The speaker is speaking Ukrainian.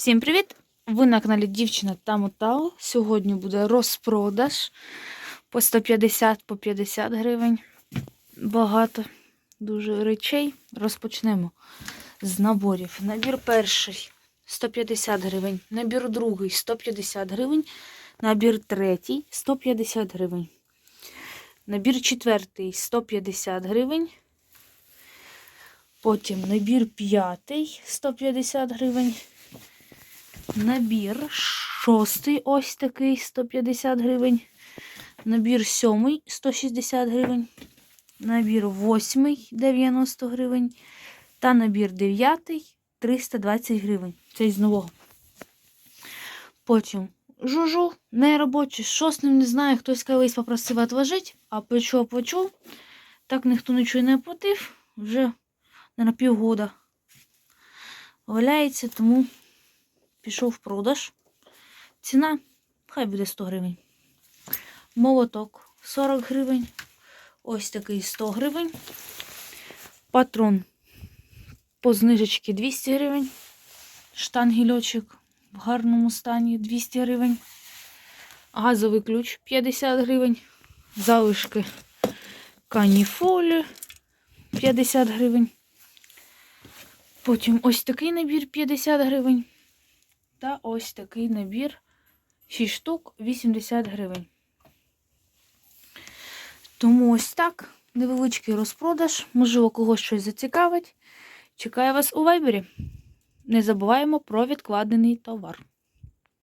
Всім привіт! Ви на каналі Дівчина та Мотал. Сьогодні буде розпродаж по 150 по 50 гривень. Багато дуже речей. Розпочнемо з наборів. Набір перший 150 гривень, набір другий 150 гривень, набір третій 150 гривень. Набір четвертий 150 гривень. Потім набір п'ятий 150 гривень. Набір шостий, ось такий 150 гривень. Набір сьомий 160 гривень. Набір восьмий 90 гривень. Та набір дев'ятий 320 гривень. Це з нового. Потім жужу, неробочий, ним не знаю. Хтось колись попросив відложити, а почув, почув. Так ніхто нічого не оплатив. Вже на півгода валяється, тому пішов в продаж. Ціна хай буде 100 гривень. Молоток 40 гривень. Ось такий 100 гривень. Патрон по знижечці 200 гривень. Штангельочок в гарному стані 200 гривень. Газовий ключ 50 гривень. Залишки каніфолі 50 гривень. Потім ось такий набір 50 гривень. Та ось такий набір 6 штук 80 гривень. Тому ось так. Невеличкий розпродаж. Можливо, когось щось зацікавить. Чекаю вас у вайбері. Не забуваємо про відкладений товар.